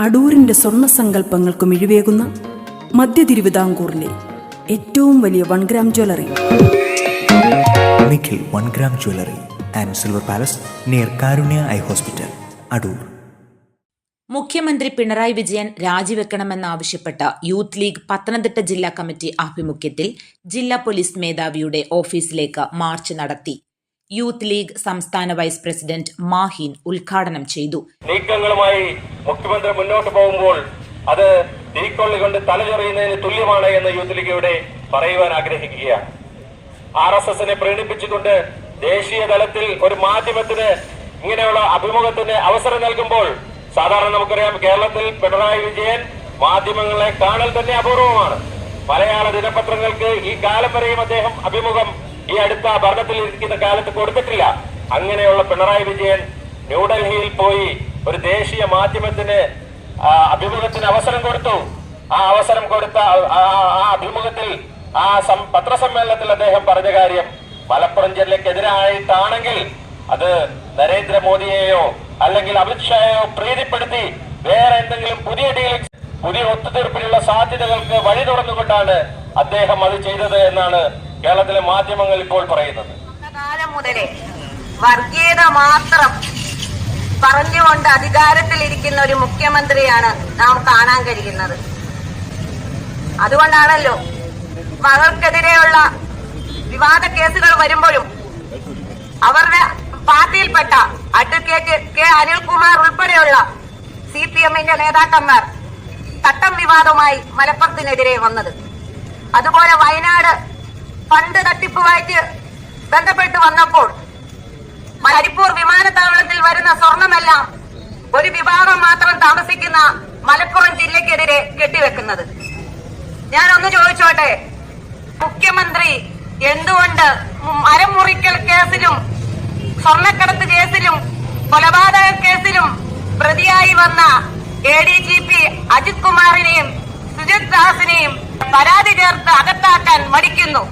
അടൂരിന്റെ സ്വർണ സങ്കല്പങ്ങൾക്ക് മിഴിവേകുന്ന മധ്യ തിരുവിതാംകൂറിലെ ഏറ്റവും വലിയ one gram jewellery Nikhil one gram jewellery and silver palace near Karunya eye hospital Adoor മുഖ്യമന്ത്രി പിണറായി വിജയൻ രാജിവെക്കണമെന്നാവശ്യപ്പെട്ട യൂത്ത് ലീഗ് പത്തനംതിട്ട ജില്ലാ കമ്മിറ്റി ആഭിമുഖ്യത്തിൽ ജില്ലാ പോലീസ് മേധാവിയുടെ ഓഫീസിലേക്ക് മാർച്ച് നടത്തി. യൂത്ത് ലീഗ് സംസ്ഥാന വൈസ് പ്രസിഡന്റ് മാഹിൻ ഉദ്ഘാടനം ചെയ്തു. നീക്കങ്ങളുമായി മുഖ്യമന്ത്രി മുന്നോട്ട് പോകുമ്പോൾ അത് തീക്കൊള്ളികൊണ്ട് തലചെറിയുന്നതിന് തുല്യമാണ് എന്ന് യൂത്ത് ലീഗ് ഇവിടെ പറയുവാൻ ആഗ്രഹിക്കുകയാണ്. ആർ എസ് എസിനെ പ്രീണിപ്പിച്ചുകൊണ്ട് ദേശീയ തലത്തിൽ ഒരു മാധ്യമത്തിന് ഇങ്ങനെയുള്ള അഭിമുഖത്തിന് അവസരം നൽകുമ്പോൾ സാധാരണ നമുക്കറിയാം കേരളത്തിൽ പിണറായി വിജയൻ മാധ്യമങ്ങളെ കാണൽ തന്നെ അപൂർവമാണ്. മലയാള ദിനപത്രങ്ങൾക്ക് ഈ കാലം വരെയും അദ്ദേഹം അഭിമുഖം ഈ അടുത്ത ഭരണത്തിൽ ഇരിക്കുന്ന കാലത്ത് കൊടുത്തിട്ടില്ല. അങ്ങനെയുള്ള പിണറായി വിജയൻ ന്യൂഡൽഹിയിൽ പോയി ഒരു ദേശീയ മാധ്യമത്തിന് അഭിമുഖത്തിന് അവസരം കൊടുത്തു. ആ അവസരം കൊടുത്ത ആ- അഭിമുഖത്തിൽ ആ പത്രസമ്മേളനത്തിൽ അദ്ദേഹം പറഞ്ഞ കാര്യം മലപ്പുറം ജില്ലക്കെതിരായിട്ടാണെങ്കിൽ അത് നരേന്ദ്രമോദിയെയോ അല്ലെങ്കിൽ അമിത്ഷായെയോ പ്രീതിപ്പെടുത്തി വേറെ എന്തെങ്കിലും പുതിയ ഡീലിംഗ് പുതിയ ഒത്തുതീർപ്പിനുള്ള സാധ്യതകൾക്ക് വഴി തുറന്നുകൊണ്ടാണ് അദ്ദേഹം അത് ചെയ്തത് എന്നാണ് കേരളത്തിലെ മാധ്യമങ്ങൾ ഇപ്പോൾ പറയുന്നത്. മുതലേ വർഗീയത മാത്രം പറഞ്ഞുകൊണ്ട് അധികാരത്തിലിരിക്കുന്ന ഒരു മുഖ്യമന്ത്രിയാണ് നാം കാണാൻ കഴിയുന്നത്. അതുകൊണ്ടാണല്ലോ മകൾക്കെതിരെയുള്ള വിവാദ കേസുകൾ വരുമ്പോഴും അവരുടെ പാർട്ടിയിൽപ്പെട്ട അഡ്വക്കേറ്റ് കെ അനിൽകുമാർ ഉൾപ്പെടെയുള്ള സി പി എമ്മിന്റെ നേതാക്കന്മാർ തട്ടം വിവാദമായി മലപ്പുറത്തിനെതിരെ വന്നത്. അതുപോലെ വയനാട് ഫണ്ട് തട്ടിപ്പുമായിട്ട് ബന്ധപ്പെട്ട് വന്നപ്പോൾ മരിപ്പൂർ വിമാനത്താവളത്തിൽ വരുന്ന സ്വർണമെല്ലാം ഒരു വിഭാഗം മാത്രം താമസിക്കുന്ന മലപ്പുറം ജില്ലയ്ക്കെതിരെ കെട്ടിവെക്കുന്നത്. ഞാൻ ഒന്ന് ചോദിച്ചോട്ടെ? മുഖ്യമന്ത്രി എന്തുകൊണ്ട് മരം മുറിക്കൽ കേസിലും സ്വർണക്കടത്ത് കേസിലും കൊലപാതക കേസിലും പ്രതിയായി വന്ന A D G P Ajith കുമാറിനെയും Sujith ദാസിനെയും പരാതി ചേർത്ത് അകത്താക്കാൻ മടിക്കുന്നു.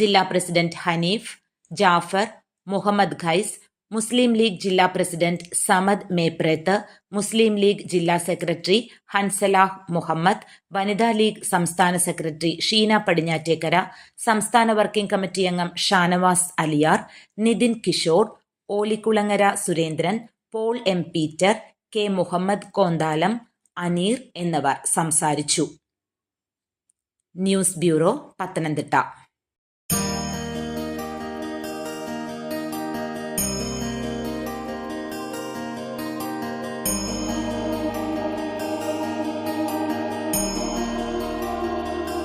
ജില്ലാ president Hanif Jafar Muhammad Qais Muslim league ജില്ലാ president Samad Meprath Muslim league ജില്ലാ സെക്രട്ടറി ഹൻസലാഹ് മുഹമ്മദ് വനിതാ ലീഗ് സംസ്ഥാന സെക്രട്ടറി ഷീന പടിഞ്ഞാറ്റേക്കര സംസ്ഥാന വർക്കിംഗ് കമ്മിറ്റി അംഗം Shanavas Aliyar Nithin Kishore Olikkulangara Surendran Paul M Peter K Muhammad Konthalam Aneer എന്നിവർ സംസാരിച്ചു. News bureau Pathanamthitta.